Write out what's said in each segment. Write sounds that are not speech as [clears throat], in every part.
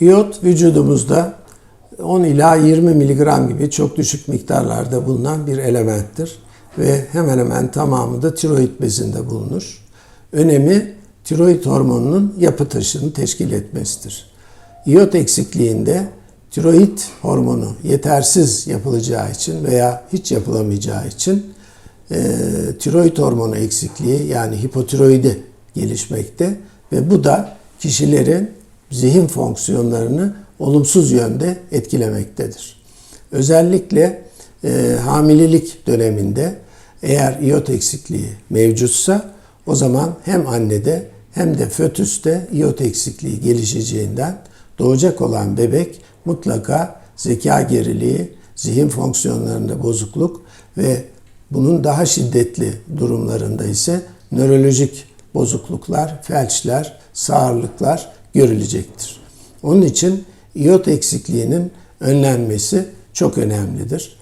İyot vücudumuzda 10 ila 20 miligram gibi çok düşük miktarlarda bulunan bir elementtir ve hemen hemen tamamı da tiroid bezinde bulunur. Önemi tiroid hormonunun yapı taşını teşkil etmesidir. İyot eksikliğinde tiroid hormonu yetersiz yapılacağı için veya hiç yapılamayacağı için e, tiroid hormonu eksikliği yani hipotiroidi gelişmekte ve bu da kişilerin zihin fonksiyonlarını olumsuz yönde etkilemektedir. Özellikle e, hamilelik döneminde eğer iot eksikliği mevcutsa o zaman hem annede hem de fötüste iot eksikliği gelişeceğinden doğacak olan bebek mutlaka zeka geriliği, zihin fonksiyonlarında bozukluk ve bunun daha şiddetli durumlarında ise nörolojik bozukluklar, felçler, sağırlıklar görülecektir. Onun için iot eksikliğinin önlenmesi çok önemlidir.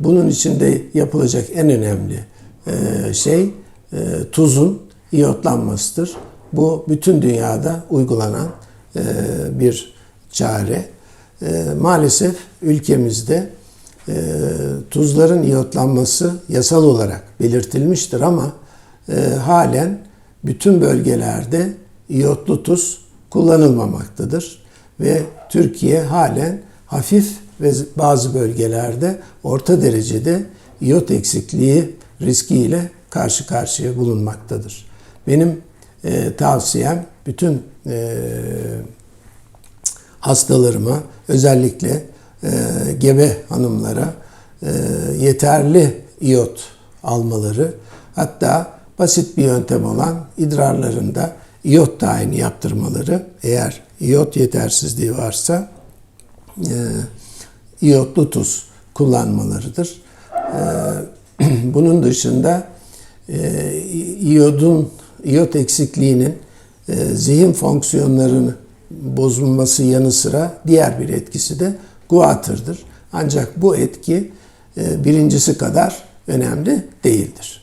Bunun için de yapılacak en önemli e, şey e, tuzun iyotlanmasıdır. Bu bütün dünyada uygulanan e, bir çare. Maalesef ülkemizde tuzların iyotlanması yasal olarak belirtilmiştir ama halen bütün bölgelerde iyotlu tuz kullanılmamaktadır ve Türkiye halen hafif ve bazı bölgelerde orta derecede iyot eksikliği riskiyle karşı karşıya bulunmaktadır. Benim e, tavsiyem bütün e, hastalarıma özellikle e, gebe hanımlara e, yeterli iyot almaları hatta basit bir yöntem olan idrarlarında iyot tayini yaptırmaları eğer iyot yetersizliği varsa e, iyotlu tuz kullanmalarıdır. E, [clears throat] bunun dışında e, iyodun iyot eksikliğinin e, zihin fonksiyonlarını bozulması yanı sıra diğer bir etkisi de guatırdır. Ancak bu etki e, birincisi kadar önemli değildir.